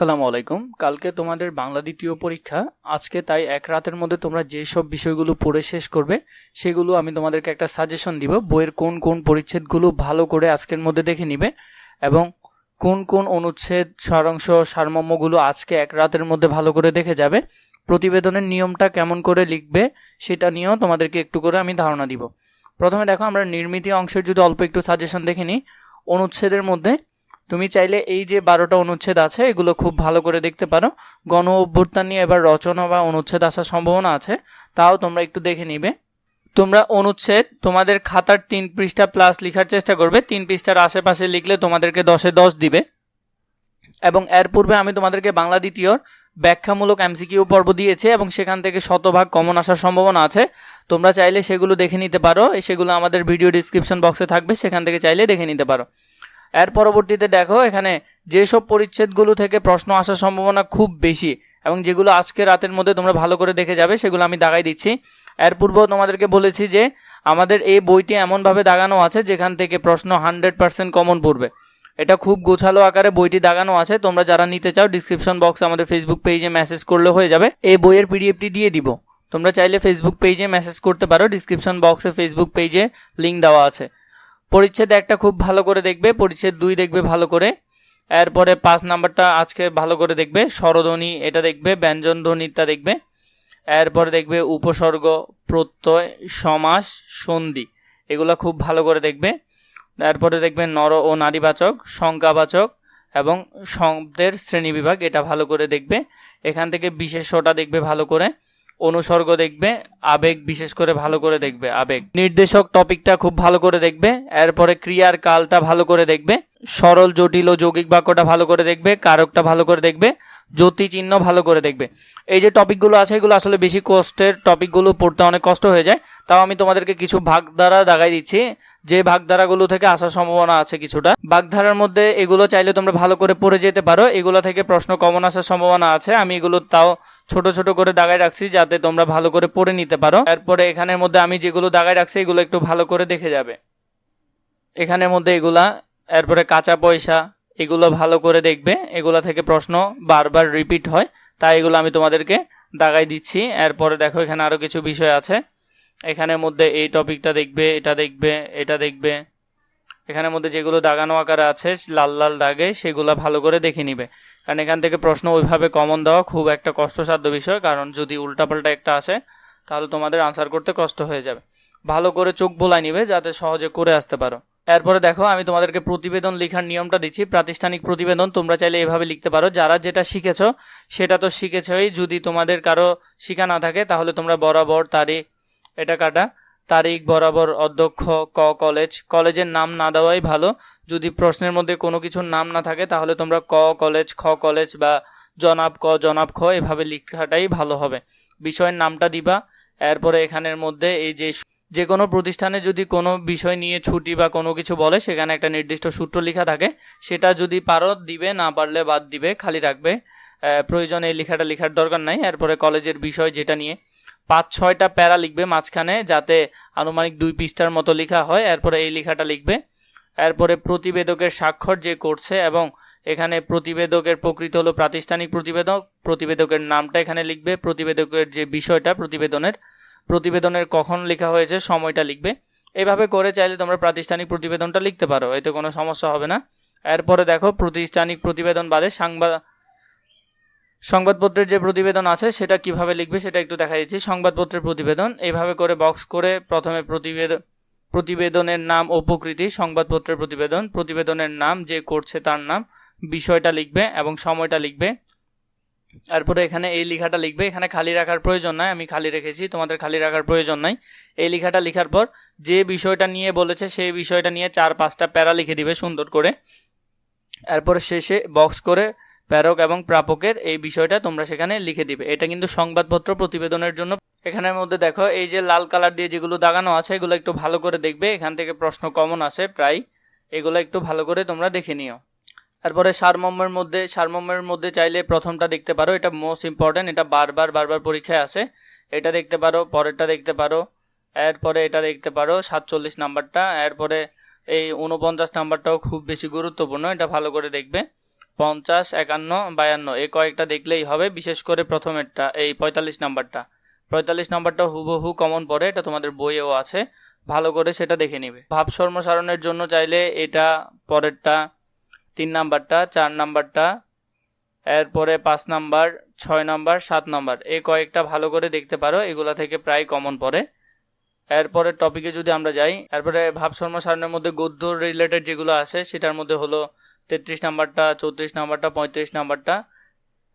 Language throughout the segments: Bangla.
আসসালামু আলাইকুম। কালকে তোমাদের বাংলা দ্বিতীয় পরীক্ষা। আজকে তাই এক রাতের মধ্যে তোমরা যে সব বিষয়গুলো পড়ে শেষ করবে, সেগুলো আমি তোমাদেরকে একটা সাজেশন দিব। বইয়ের কোন কোন পরিচ্ছেদগুলো ভালো করে আজকের মধ্যে দেখে নিবে এবং কোন কোন অনুচ্ছেদ, সারাংশ, সারমর্মগুলো আজকে এক রাতের মধ্যে ভালো করে দেখে যাবে। প্রতিবেদনের নিয়মটা কেমন করে লিখবে সেটা নিয়েও তোমাদেরকে একটু করে আমি ধারণা দিব। প্রথমে দেখো, আমরা নির্মিতি অংশের যদি অল্প একটু সাজেশন দেখে নিই। অনুচ্ছেদের মধ্যে তুমি চাইলে এই যে বারোটা অনুচ্ছেদ আছে, এগুলো খুব ভালো করে দেখতে পারো। গণ অভ্যুত্থান নিয়ে এবার রচনা বা অনুচ্ছেদ আসার সম্ভাবনা আছে, তাও তোমরা একটু দেখে নিবে। তোমরা অনুচ্ছেদ তোমাদের খাতার তিন পৃষ্ঠা প্লাস লিখার চেষ্টা করবে, তিন পৃষ্ঠার আশেপাশে লিখলে তোমাদেরকে দশে দশ দিবে। এবং এর পূর্বে আমি তোমাদেরকে বাংলা দ্বিতীয়র ব্যাখ্যামূলক এমসিকিউ পর্ব দিয়েছি, এবং সেখান থেকে শতভাগ কমন আসার সম্ভাবনা আছে। তোমরা চাইলে সেগুলো দেখে নিতে পারো, সেগুলো আমাদের ভিডিও ডিসক্রিপশন বক্সে থাকবে, সেখান থেকে চাইলে দেখে নিতে পারো। এর পরবর্তীতে দেখো, এখানে যেসব পরিচ্ছেদগুলো থেকে প্রশ্ন আসার সম্ভাবনা খুব বেশি এবং যেগুলো আজকে রাতের মধ্যে তোমরা ভালো করে দেখে যাবে, সেগুলো আমি দাগাই দিচ্ছি। এর পূর্বেও তোমাদেরকে বলেছি যে, আমাদের এই বইটি এমনভাবে দাগানো আছে যেখান থেকে প্রশ্ন হান্ড্রেড পার্সেন্ট কমন পড়বে। এটা খুব গোছালো আকারে বইটি দাগানো আছে, তোমরা যারা নিতে চাও, ডিসক্রিপশন বক্স আমাদের ফেসবুক পেজে মেসেজ করলে হয়ে যাবে। এই বইয়ের পিডিএফটি দিয়ে দিব। তোমরা চাইলে ফেসবুক পেজে মেসেজ করতে পারো, ডিসক্রিপশন বক্সে ফেসবুক পেজে লিঙ্ক দেওয়া আছে। পরিচ্ছেদ একটা খুব ভালো করে দেখবে, পরিচ্ছেদ দুই দেখবে ভালো করে। এরপরে পাঁচ নাম্বারটা আজকে ভালো করে দেখবে, স্বরধ্বনি এটা দেখবে ব্যঞ্জন ধ্বনিটা দেখবে। এরপরে দেখবে উপসর্গ, প্রত্যয়, সমাস, সন্ধি, এগুলো খুব ভালো করে দেখবে। এরপরে দেখবে নর ও নারীবাচক সংজ্ঞাবাচক এবং শব্দের শ্রেণীবিভাগ এটা ভালো করে দেখবে। এখান থেকে বিশেষ্যটা দেখবে ভালো করে। অনুসর্গ দেখবে, আবেগ বিশেষ করে ভালো করে দেখবে, আবেগ। নির্দেশক টপিকটা খুব ভালো করে দেখবে, এরপরে ক্রিয়ার কালটা ভালো করে দেখবে, সরল, জটিল ও যৌগিক বাক্যটা ভালো করে দেখবে, কারকটা ভালো করে দেখবে জ্যোতি চিহ্ন ভালো করে দেখবে। এই যে টপিকগুলো আছে, এগুলো আসলে বেশি কষ্টের টপিকগুলো পড়তে অনেক কষ্ট হয়ে যায়, তাও আমি তোমাদেরকে কিছু ভাগ দ্বারা দাগাই দিচ্ছি। যে ভাগধারাগুলো থেকে আসার সম্ভাবনা আছে কিছুটা ভাগধারার মধ্যে এগুলো চাইলে তোমরা ভালো করে পড়ে যেতে পারো। এগুলো থেকে প্রশ্ন কমন আসার সম্ভাবনা আছে। আমি এগুলো তাও ছোট ছোট করে দাগাই রাখছি যাতে তোমরা ভালো করে পড়ে নিতে পারো। এরপরে এখানের মধ্যে আমি যেগুলো দাগাই রাখছি, এগুলো একটু ভালো করে দেখে যাবে। এখানের মধ্যে এগুলা, এরপরে কাঁচা পয়সা, এগুলো ভালো করে দেখবে। এগুলো থেকে প্রশ্ন বারবার রিপিট হয়। তাই এগুলো আমি তোমাদেরকে দাগাই দিচ্ছি। এরপরে দেখো এখানে আরও কিছু বিষয় আছে। এখানের মধ্যে এই টপিকটা দেখবে, এটা দেখবে এটা দেখবে। এখানের মধ্যে যেগুলো দাগানো আকারে আছে, লাল লাল দাগে, সেগুলো ভালো করে দেখে নিবে। কারণ এখান থেকে প্রশ্ন ওইভাবে কমন দেওয়া খুব একটা কষ্টসাধ্য বিষয়, কারণ যদি উল্টাপাল্টা একটা আসে, তাহলে তোমাদের আনসার করতে কষ্ট হয়ে যাবে। ভালো করে চোখ বোলাই নিবে, যাতে সহজে করে আসতে পারো। এরপরে দেখো, আমি তোমাদেরকে প্রতিবেদন লেখার নিয়মটা দিচ্ছি। প্রাতিষ্ঠানিক প্রতিবেদন, তোমরা চাইলে এভাবে লিখতে পারো। যারা যেটা শিখেছো, সেটা তো শিখেছই। যদি তোমাদের কারও শিখা না থাকে, তাহলে তোমরা বরাবর তারিখ এটা কাটা। তারিখ বরাবর অধ্যক্ষ ক কলেজ। কলেজের নাম না দেওয়াই ভালো। যদি প্রশ্নের মধ্যে কোনো কিছুর নাম না থাকে, তাহলে তোমরা ক কলেজ, খ কলেজ বা জনাব ক, জনাব খ এভাবে লেখাটাই ভালো হবে। বিষয়ের নামটা দিবা। এরপরে এখানের মধ্যে এই যে যে কোনো প্রতিষ্ঠানে যদি কোনো বিষয় নিয়ে ছুটি বা কোনো কিছু বলে, সেখানে একটা নির্দিষ্ট সূত্র লেখা থাকে। সেটা যদি পারো, দিবে, না পারলে বাদ দিবে, খালি রাখবে। প্রয়োজনে এই লেখাটা লেখার দরকার নাই। এরপরে কলেজের বিষয় যেটা নিয়ে পাঁচ ছয়টা প্যারা লিখবে মাঝখানে যাতে আনুমানিক দুই পৃষ্ঠার মতো লেখা হয়। এরপরে এই লেখাটা লিখবে। এরপরে প্রতিবেদকের স্বাক্ষর যে করছে এবং এখানে প্রতিবেদকের প্রকৃত হলো প্রাতিষ্ঠানিক প্রতিবেদক, প্রতিবেদকের নামটা এখানে লিখবে, প্রতিবেদকের যে বিষয়টা, প্রতিবেদনের প্রতিবেদনের কখন লেখা হয়েছে, সময়টা লিখবে। এভাবে করে চাইলে তোমরা প্রাতিষ্ঠানিক প্রতিবেদনটা লিখতে পারো, এতে কোনো সমস্যা হবে না। এরপরে দেখো, প্রতিষ্ঠানিক প্রতিবেদন বাদে সাংবাদ সংবাদপত্রের যে প্রতিবেদন আছে, সেটা কীভাবে লিখবে সেটা একটু দেখা দিচ্ছি। সংবাদপত্রের প্রতিবেদন এইভাবে করে বক্স করে প্রথমে প্রতিবেদন প্রতিবেদনের নাম ও প্রকৃতি, সংবাদপত্রের প্রতিবেদন, প্রতিবেদনের নাম, যে করছে তার নাম, বিষয়টা লিখবে এবং সময়টা লিখবে। তারপরে এখানে এই লেখাটা লিখবে। এখানে খালি রাখার প্রয়োজন নাই, আমি খালি রেখেছি, তোমাদের খালি রাখার প্রয়োজন নাই। এই লেখাটা লেখার পর যে বিষয়টা নিয়ে বলেছে, সেই বিষয়টা নিয়ে চার পাঁচটা প্যারা লিখে দিবে সুন্দর করে। এরপরে শেষে বক্স করে প্রেরক এবং প্রাপকের এই বিষয়টা তোমরা সেখানে লিখে দিবে। এটা কিন্তু সংবাদপত্র প্রতিবেদনের জন্য। এখানের মধ্যে দেখো, এই যে লাল কালার দিয়ে যেগুলো দাগানো আছে, এগুলো একটু ভালো করে দেখবে। এখান থেকে প্রশ্ন কমন আসে প্রায়। এগুলো একটু ভালো করে তোমরা দেখে নিও। তারপরে সারমর্মের মধ্যে সারমর্মের মধ্যে চাইলে প্রথমটা দেখতে পারো। এটা মোস্ট ইম্পর্টেন্ট এটা বারবার বারবার পরীক্ষায় আসে। এটা দেখতে পারো, পরেরটা দেখতে পারো। এরপরে এটা দেখতে পারো, সাতচল্লিশ নাম্বারটা। এরপরে এই উনপঞ্চাশ নাম্বারটাও খুব বেশি গুরুত্বপূর্ণ, এটা ভালো করে দেখবে। পঞ্চাশ, একান্ন, বায়ান্ন, এই কয়েকটা দেখলেই হবে, বিশেষ করে প্রথমেরটা, এই পঁয়তাল্লিশ নাম্বারটা। পঁয়তাল্লিশ নাম্বারটা হুবহু কমন পড়ে, এটা তোমাদের বইয়েও আছে, ভালো করে সেটা দেখে নিবে। ভাব সম্প্রসারণের জন্য চাইলে এটা পরেরটা, তিন নাম্বারটা, চার নাম্বারটা, এরপরে পাঁচ নাম্বার, ছয় নাম্বার, সাত নাম্বার, এই কয়েকটা ভালো করে দেখতে পারো, এগুলা থেকে প্রায় কমন পড়ে। এরপরে টপিকে যদি আমরা যাই, এরপরে ভাব সম্প্রসারণের মধ্যে গদ্য রিলেটেড যেগুলো আসে সেটার মধ্যে হলো তেত্রিশ নাম্বারটা, চৌত্রিশ নাম্বারটা, পঁয়ত্রিশ নাম্বারটা,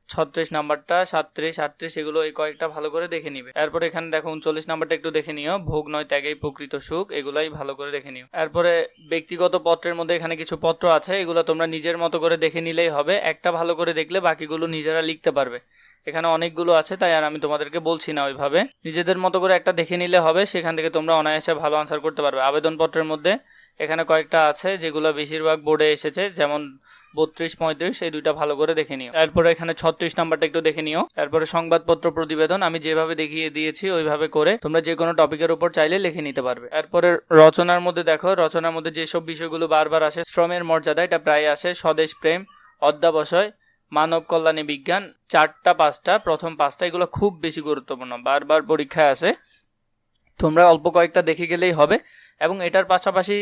ছত্রিশ নাম্বারটা, সাতত্রিশ, আটত্রিশ, এগুলো এই কয়েকটা ভালো করে দেখে নিবে। এরপর এখানে দেখো উনচল্লিশ নাম্বারটা একটু দেখে নিও। ভোগ নয়, ত্যাগেই প্রকৃত সুখ, এগুলাই ভালো করে দেখে নিও। এরপরে ব্যক্তিগত পত্রের মধ্যে এখানে কিছু পত্র আছে, এগুলো তোমরা নিজের মতো করে দেখে নিলেই হবে। একটা ভালো করে দেখলে বাকিগুলো নিজেরা লিখতে পারবে। এখানে অনেকগুলো আছে, তাই আর আমি তোমাদেরকে বলছি না ওইভাবে। নিজেদের মতো করে একটা দেখে নিলে হবে, সেখান থেকে তোমরা অনায়াসে ভালো আনসার করতে পারবে। আবেদনপত্রের মধ্যে এখানে কয়েকটা আছে যেগুলো বেশিরভাগ বোর্ডে এসেছে, যেমন বত্রিশ, পঁয়ত্রিশ, এই দুইটা ভালো করে দেখে নিও। এরপরে এখানে ছত্রিশ নাম্বারটা একটু দেখে নিও। এরপরে সংবাদপত্র প্রতিবেদন, আমি যেভাবে দেখিয়ে দিয়েছি ওইভাবে করে তোমরা যে কোনো টপিকের উপর চাইলে লিখে নিতে পারবে। এরপরে রচনার মধ্যে দেখো, রচনার মধ্যে যেসব বিষয়গুলো বারবার আসে, শ্রমের মর্যাদা, এটা প্রায় আসে, স্বদেশ প্রেম, অধ্যাবসায়, মানব কল্যাণী বিজ্ঞান, চারটা, পাঁচটা, প্রথম পাঁচটা, এগুলো খুব বেশি গুরুত্বপূর্ণ, বারবার পরীক্ষায় আসে। তোমরা অল্প কয়েকটা দেখে গেলেই হবে। এবং এটার পাশাপাশি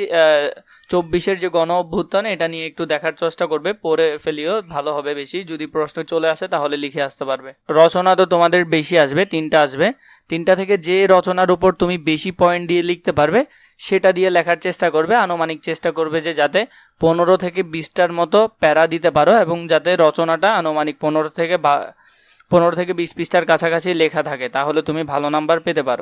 চব্বিশের যে গণ অভ্যুত্থান, এটা নিয়ে একটু দেখার চেষ্টা করবে। পড়ে ফেলিও ভালো হবে বেশি। যদি প্রশ্ন চলে আসে, তাহলে লিখে আসতে পারবে। রচনা তো তোমাদের বেশি আসবে, তিনটা আসবে। তিনটা থেকে যে রচনার উপর তুমি বেশি পয়েন্ট দিয়ে লিখতে পারবে, সেটা দিয়ে লেখার চেষ্টা করবে, আনুমানিক চেষ্টা করবে যে যাতে পনেরো থেকে বিশটার মতো প্যারা দিতে পারো এবং যাতে রচনাটা আনুমানিক পনেরো থেকে বা, পনেরো থেকে বিশ পৃষ্ঠার কাছাকাছি লেখা থাকে। তাহলে তুমি ভালো নাম্বার পেতে পারো।